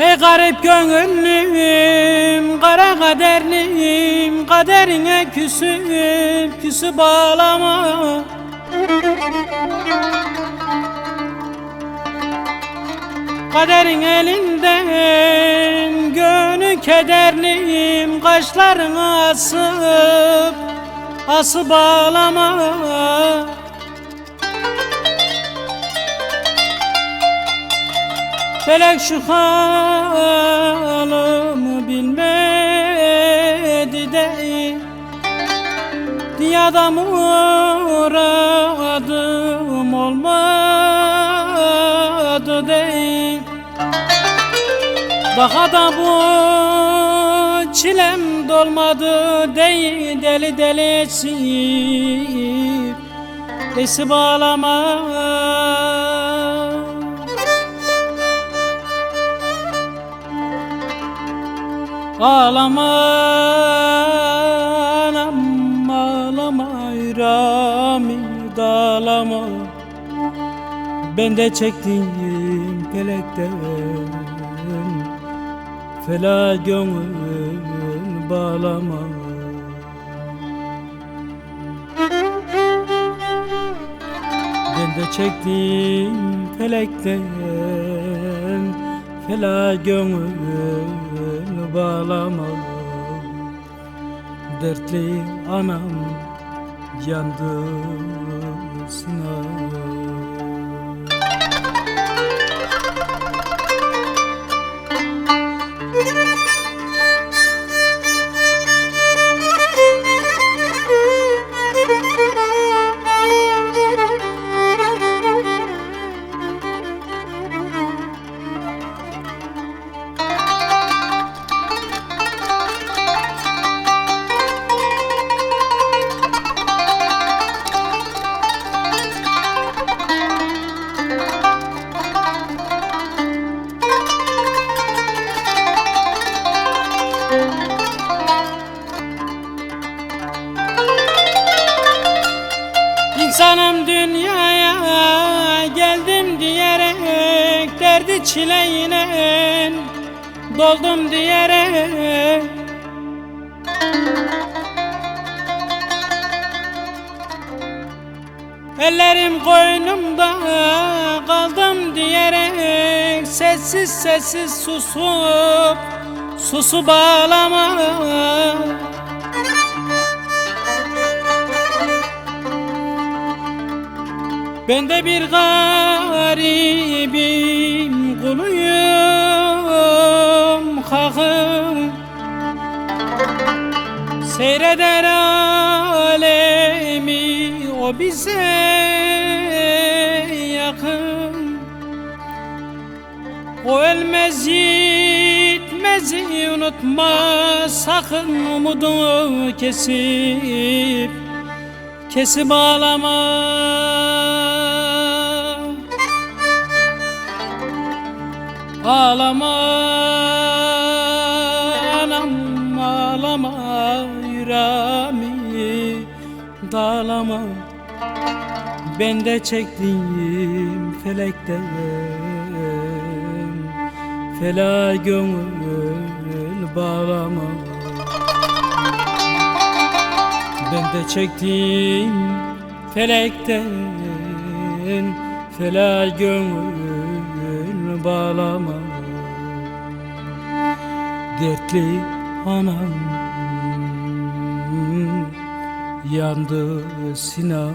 Garip gönüllüm, kara kaderliyim Kaderine küsüp küsüp ağlama. Kaderin elinden gönü kederliyim Kaşlarını asıp asıp ağlama Felek şu halımı bilmedi değil Dünyada muradım olmadı değil Daha da bu çilem dolmadı değil Deli deli esip Esip ağlama Ağlama anam ağlama yüreğimi dağlama. Ben de çektiğim pelekten Fela gönül bağlama. Ben de çektiğim felekten Fela gönül bağlama Dertli anam yandı sınav İnsanım dünyaya geldim diyerek Derdi çileyle doldum diyerek. Ellerim koynumda kaldım diyerek Sessiz sessiz susup susup ağlama Ben de bir garibim kuluyum hakım Seyreder alemi o bize yakın. O ölmez gitmez unutma sakın umudunu kesip kesip ağlama Ağlama anam ağlama yüreğimi dağlama. Ben de çektiğim felekten Fela gönül bağlama. Ben de çektiğim felekten Fela gönül bağlama. Dertli anam Yandı sinan